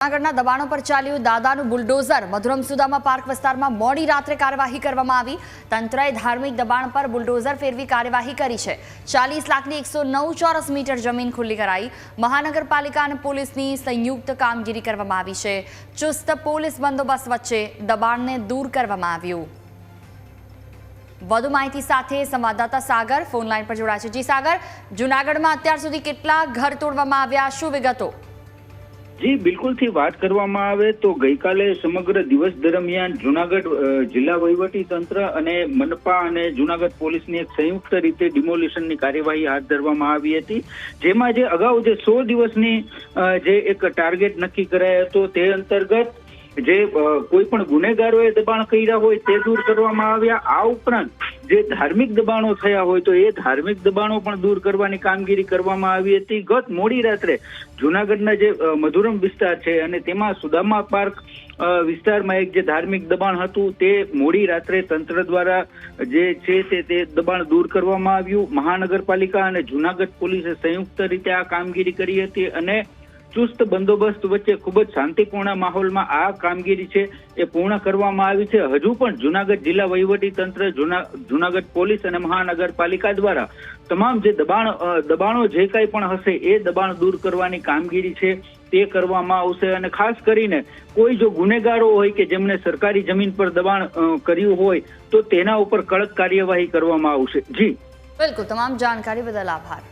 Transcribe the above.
જૂનાગઢના દબાણો પર ચાલ્યું દાદાનું બુલડોઝર. મધુરમ સુદામા પાર્ક વિસ્તારમાં મોડી રાત્રે કાર્યવાહી કરવામાં આવી. તંત્રએ ધાર્મિક દબાણ પર બુલડોઝર ફેરવી કાર્યવાહી કરી છે. ચાલીસ લાખની એકસો ચોરસ મીટર જમીન ખુલ્લી કરાઈ. મહાનગરપાલિકા અને પોલીસની સંયુક્ત કામગીરી કરવામાં આવી છે. ચુસ્ત પોલીસ બંદોબસ્ત વચ્ચે દબાણને દૂર કરવામાં આવ્યું. વધુ માહિતી સાથે સંવાદદાતા સાગર. ફોન લાઈન પર જોડાશે જી સાગર, જૂનાગઢમાં અત્યાર સુધી કેટલા ઘર તોડવામાં આવ્યા? શું વિગતો? જી બિલકુલથી વાત કરવામાં આવે તો ગઈકાલે સમગ્ર દિવસ દરમિયાન જુનાગઢ જિલ્લા વહીવટી તંત્ર અને મનપા અને જુનાગઢ પોલીસની એક સંયુક્ત રીતે ડિમોલિશનની કાર્યવાહી હાથ ધરવામાં આવી હતી. જેમાં જે અગાઉ જે સો દિવસની જે એક ટાર્ગેટ નક્કી કરાયો હતો તે અંતર્ગત જે કોઈ પણ ગુનેગારોએ દબાણ કર્યા હોય તે દૂર કરવામાં આવ્યા. આ ઉપરાંત જે ધાર્મિક દબાણો થયા હોય તો એ ધાર્મિક દબાણો પણ દૂર કરવાની કામગીરી કરવામાં આવી હતી. ગત મોડી રાત્રે જુનાગઢના જે મધુરમ વિસ્તાર છે અને તેમાં સુદામા પાર્ક વિસ્તારમાં એક જે ધાર્મિક દબાણ હતું તે મોડી રાત્રે તંત્ર દ્વારા જે છે તે તે દબાણ દૂર કરવામાં આવ્યું. મહાનગરપાલિકા અને જુનાગઢ પોલીસે સંયુક્ત રીતે આ કામગીરી કરી હતી અને ચુસ્ત બંદોબસ્ત વચ્ચે ખૂબ જ શાંતિપૂર્ણ માહોલમાં આ કામગીરી છે એ પૂર્ણ કરવામાં આવી છે. હજુ પણ જુનાગઢ જિલ્લા વહીવટી તંત્ર જુનાગઢ પોલીસ અને મહાનગરપાલિકા દ્વારા તમામ જે દબાણ દબાણો જે કાંઈ પણ હશે એ દબાણ દૂર કરવાની કામગીરી છે તે કરવામાં આવશે અને ખાસ કરીને કોઈ જો ગુનેગારો હોય કે જેમણે સરકારી જમીન પર દબાણ કર્યું હોય તો તેના ઉપર કડક કાર્યવાહી કરવામાં આવશે. જી. બિલકુલ, તમામ જાણકારી બદલ આભાર.